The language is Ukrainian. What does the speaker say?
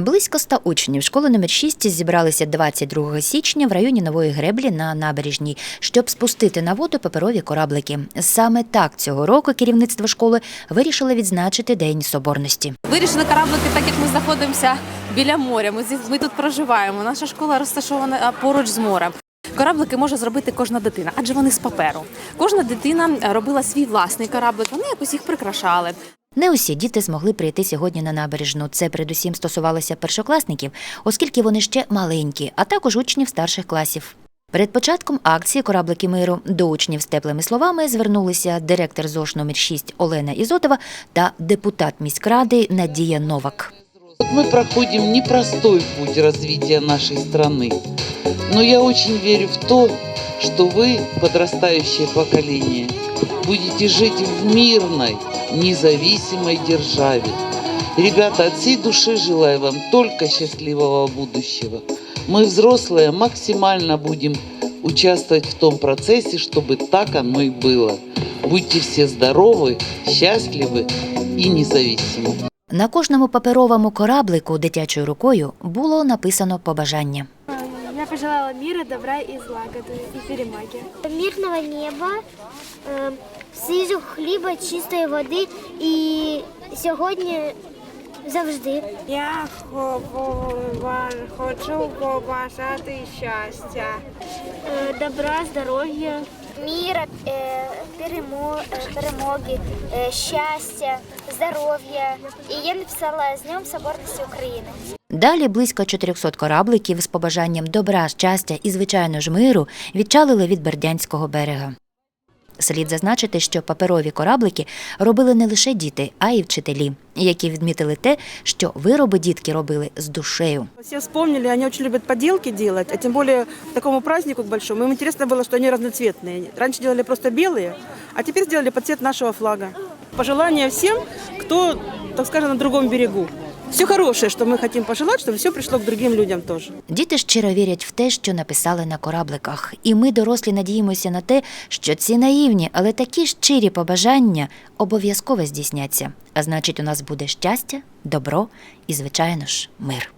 Близько ста учнів школи номер 6 зібралися 22 січня в районі Нової Греблі на набережній, щоб спустити на воду паперові кораблики. Саме так цього року керівництво школи вирішило відзначити День Соборності. Вирішили кораблики, так як ми знаходимося біля моря. Ми, ми тут проживаємо. Наша школа розташована поруч з морем. Кораблики може зробити кожна дитина, адже вони з паперу. Кожна дитина робила свій власний кораблик, вони якось їх прикрашали. Не усі діти змогли прийти сьогодні на набережну. Це передусім стосувалося першокласників, оскільки вони ще маленькі, а також учнів старших класів. Перед початком акції Кораблики миру до учнів з теплими словами звернулися директор ЗОШ номер 6 Олена Ізотова та депутат міськради Надія Новак. Вот Мы проходим непростой путь развития нашей страны. Но я очень верю в то, что вы, подрастающее поколение, будете жить в мирной, независимой державе. Ребята, от всей души желаю вам только счастливого будущего. Мы, взрослые, максимально будем участвовать в том процессе, чтобы так оно и было. Будьте все здоровы, счастливы и независимы. На кожному паперовому кораблику дитячою рукою було написано побажання. Пожелала мира, добра и злагоды и перемоги. мирного неба, э, свіжого хліба, чистої води і сьогодні завжди. Я хочу побажати щастя. Е, Добра, здоров'я, міра, е, перемоги, е, щастя, здоров'я. І я написала з Днем Соборності України. Далі близько 400 корабликів з побажанням добра, щастя і, звичайно ж, миру відчалили від Бердянського берега. Слід зазначити, що паперові кораблики робили не лише діти, а й вчителі, які відмітили те, що вироби дітки робили з душею. Все вспомнили, они очень любят поделки делать, а тем более к такому празднику к большому. Им интересно было, что они разноцветные. Раньше делали просто белые, а теперь сделали под цвет нашего флага. Пожелания всем, кто, так скажем, на другом берегу. Все хорошее, что мы хотим пожелать, чтобы все пришло к другим людям тоже. Діти щиро вірять в те, що написали на корабликах, і ми, дорослі, надіємося на те, що ці наївні, але такі щирі побажання обов'язково здійсняться. А значить, у нас буде щастя, добро і, звичайно ж, мир.